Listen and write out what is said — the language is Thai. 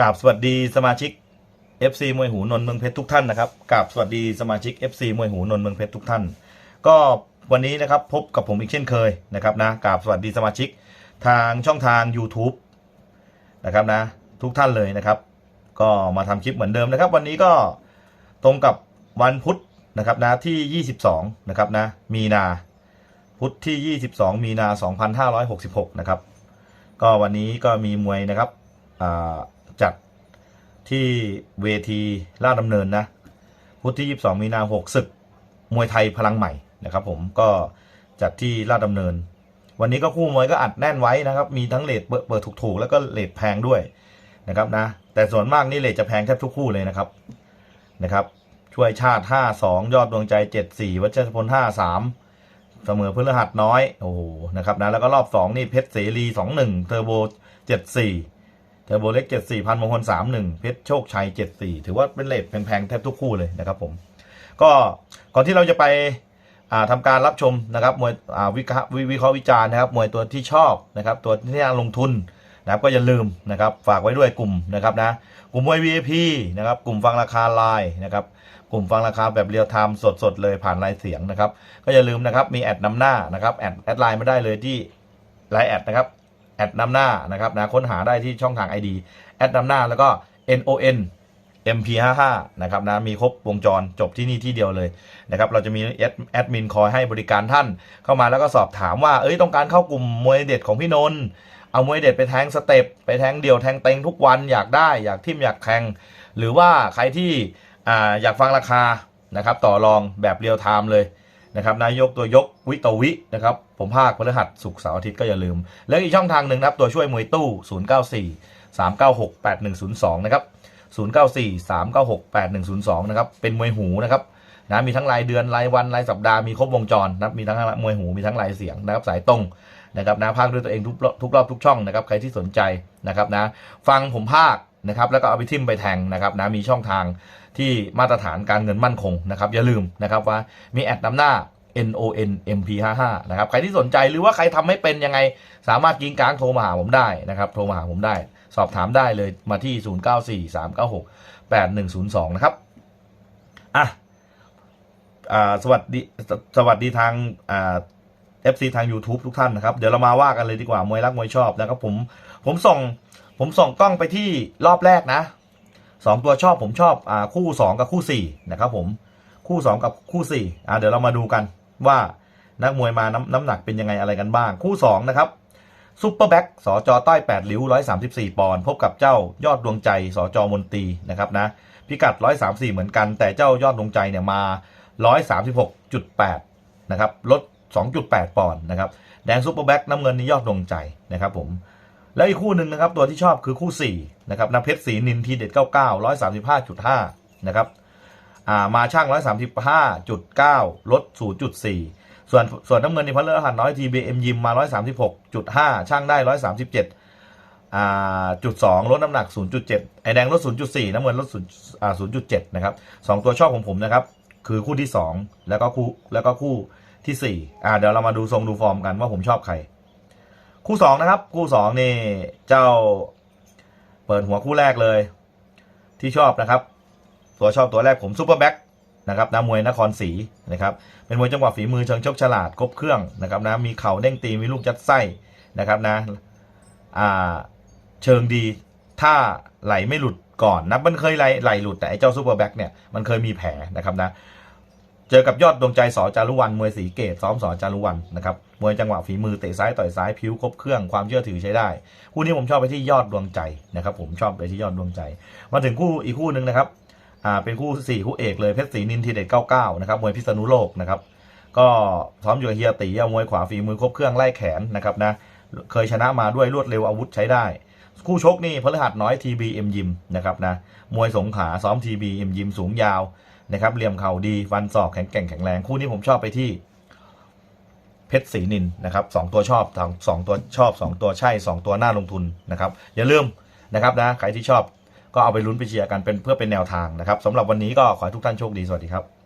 กราบสวัสดีสมาชิก FC มวยหูนนเมืองเพชรทุกท่านนะครับกราบสวัสดีสมาชิก FC มวยหูนนเมืองเพชรทุกท่าน ก็วันนี้นะครับพบกับผมอีกเช่นเคยนะครับนะกราบสวัสดีสมาชิกทางช่องทาง YouTube นะครับนะทุกท่านเลยนะครับ ก็มาทำคลิปเหมือนเดิมนะครับ วันนี้ก็ตรงกับวันพุธนะครับนะที่ 22นะครับนะมีนาพุธที่ 22 มีนา 2566 นะครับ ก็วันนี้ก็มีมวยนะครับอ่า จัดที่เวทีลาดดำเนินนะพุธที่ 22 มีนา6ศึกมวยไทยพลังใหม่นะครับผมก็จัดที่ลาดดำเนิน วันนี้ก็คู่มวยก็อัดแน่นไว้นะครับ มีทั้งเลทเปิดถูกๆ แล้วก็เลทแพงด้วยนะครับนะแต่ส่วนมากนี่เลทจะแพงแทบทุกคู่เลยนะครับนะครับ ช่วยชาติ 52 ยอดดวงใจ 74 วัชรพล 53 เสมอพฤหัสน้อยโอ้โหนะครับนะแล้วก็รอบ 2 นี่เพชรเสรี 21 เทอร์โบ 74 เทอร์โบเล็ก74พันมงคล31เพชรโชคชัย74ถือว่าเป็นเลทแพงๆแทบทุกคู่เลยนะครับผม ก็ก่อนที่เราจะไปอ่าทำการรับชมนะครับมวยวิเคราะห์วิวิเคราะห์วิจารณ์นะครับมวยตัวที่ชอบนะครับตัวที่น่าลงทุนนะครับก็อย่าลืมนะครับฝากไว้ด้วยกลุ่มนะครับนะกลุ่มมวย VIP นะครับกลุ่มฟังราคาไลน์นะครับกลุ่มฟังราคาแบบเรียลไทม์สดๆเลยผ่านไลน์เสียงนะครับก็อย่าลืมนะครับมีแอดนำหน้านะครับแอดแอดไลน์ไม่ได้เลยที่ไลน์แอดนะครับ แอดนำหน้านะครับนะค้นหาได้ที่ช่องทาง ID แอดนำหน้าแล้วก็ NON MP55 นะครับนะมีครบวงจรจบที่นี่ที่เดียวเลยนะครับเราจะมีแอดแอดมินคอยให้บริการท่านเข้ามาแล้วก็สอบถามว่าเอ้ยต้องการเข้ากลุ่มมวยเด็ดของพี่นนท์เอามวยเด็ดไปแทงสเต็ปไปแทงเดี่ยวแทงเต็งทุกวันอยากได้อยากทิมอยากแทงหรือว่าใครที่อ่าอยากฟังราคานะครับต่อรองแบบเรียลไทม์เลย นะครับนายกตัวยกวิตวินะครับผมภาคพฤหัสศุกร์เสาร์อาทิตย์ก็อย่าลืม แล้วอีกช่องทางหนึ่งนะครับตัวช่วยมวยตู้ 094 396 8102 นะครับ 0943968102 นะครับ เป็นมวยหูนะครับนะมีทั้งรายเดือนรายวันรายสัปดาห์มีครบวงจรนะครับมีทั้งมวยหูมีทั้งรายเสียงนะครับสายตรงนะครับนะภาคด้วยตัวเองทุกทุกรอบทุกช่องนะครับใครที่สนใจนะครับนะฟังผมภาค นะครับแล้วก็เอาไปทิมไปแทงนะครับนะมีช่องทางที่มาตรฐานการเงินมั่นคงนะครับอย่าลืมนะครับว่ามีแอดนำหน้า NON MP55 นะครับใครที่สนใจหรือว่าใครทำไม่เป็นยังไง สามารถกิงกลางโทรมาหาผมได้นะครับโทรมาหาผมได้ สอบถามได้เลยมาที่ 0943968102 นะครับอะสวัสดีสวัสดีทางอ่า FC ทาง YouTube ทุกท่านนะครับ เดี๋ยวเรามาว่ากันเลยดีกว่ามวยรักมวยชอบนะครับผมผมส่งผมส่งกล้องไปที่รอบแรกนะสองตัวชอบผมชอบอคู่สองกับคู่สี่นะครับผมคู่สองกับคู่สี่อ่าเดี๋ยวเรามาดูกันว่านักมวยมาน้ำน้ำหนักเป็นยังไงอะไรกันบ้าง คู่สองนะครับซุปเปอร์แบ็กสจต้อย8ริ้ว134ปอนด์พบกับเจ้ายอดดวงใจสจมนตรีนะครับนะพิกัด134เหมือนกัน แต่เจ้ายอดดวงใจเนี่ยมา136.8นะครับลด2.8ปอนด์นะครับแดงซุปเปอร์แบ็กน้ำเงินนี่ยอดดวงใจนะครับผม แล้วอีกคู่หนึ่งนะครับตัวที่ชอบคือคู่4นะครับน้ำเพชรสีนินทีเด็ด 99 135.5 นะครับอ่ามาช่าง 135.9 ลด 0.4 ส่วนส่วนน้ำเงินในพันเลือหันน้อย TBM ยิมมา 136.5 ช่างได้ 137อ่าจุด2ลดน้ำหนัก 0.7 ไอแดงลด 0.4 น้ำเงินลด0อ่า0.7 นะครับสองตัวชอบของผมนะครับ คือคู่ที่ 2 แล้วก็คู่แล้วก็คู่ที่4อ่าเดี๋ยวเรามาดูทรงดูฟอร์มกันว่าผมชอบใคร คู่2นะครับ คู่2นี่เจ้าเปิดหัวคู่แรกเลย ที่ชอบนะครับ ตัวชอบตัวแรกผมซูเปอร์แบ็กนะครับนะมวยนครศรีนะครับเป็นมวยจังหวะฝีมือเชิงชกฉลาดครบเครื่องนะครับนะมีเข่าเด้งตีมีลูกยัดไส้นะครับนะอ่าเชิงดีถ้าไหลไม่หลุดก่อนนะมันเคยไหลไหลหลุดแต่ไอ้เจ้าซูเปอร์แบ็กเนี่ยมันเคยมีแผลนะครับนะ เจอกับยอดดวงใจสอจารุวันมวยสีเกตซ้อมสอจารุวันนะครับมวยจังหวะฝีมือเตะซ้ายต่อยซ้ายผิวครบเครื่องความเชื่อถือใช้ได้ คู่นี้ผมชอบไปที่ยอดดวงใจนะครับผมชอบไปที่ยอดดวงใจ มาถึงคู่อีกคู่หนึ่งนะครับอ่าเป็นคู่สี่คู่เอกเลยเพชรศรีนินทีเด็ด99นะครับมวยพิษณุโลกนะครับก็ซ้อมอยู่กับเฮียตีเอามวยขวาฝีมือครบเครื่องไล่แขนนะครับนะเคยชนะมาด้วยรวดเร็วอาวุธใช้ได้ คู่ชกนี่พฤหัสน้อย TBM ยิมนะครับนะมวยสงขาซ้อม TBM ยิมสูงยาว นะครับเหลี่ยมเข่าดีฟันศอกแข็งแกร่งแข็งแรงคู่นี้ผมชอบไปที่เพชรศรีนินนะครับสองตัวชอบสองสองตัวชอบสองตัวใช่สองตัวน่าลงทุนนะครับอย่าลืมนะครับนะใครที่ชอบก็เอาไปลุ้นไปเชียร์กันเป็นเพื่อเป็นแนวทางนะครับสำหรับวันนี้ก็ขอให้ทุกท่านโชคดีสวัสดีครับ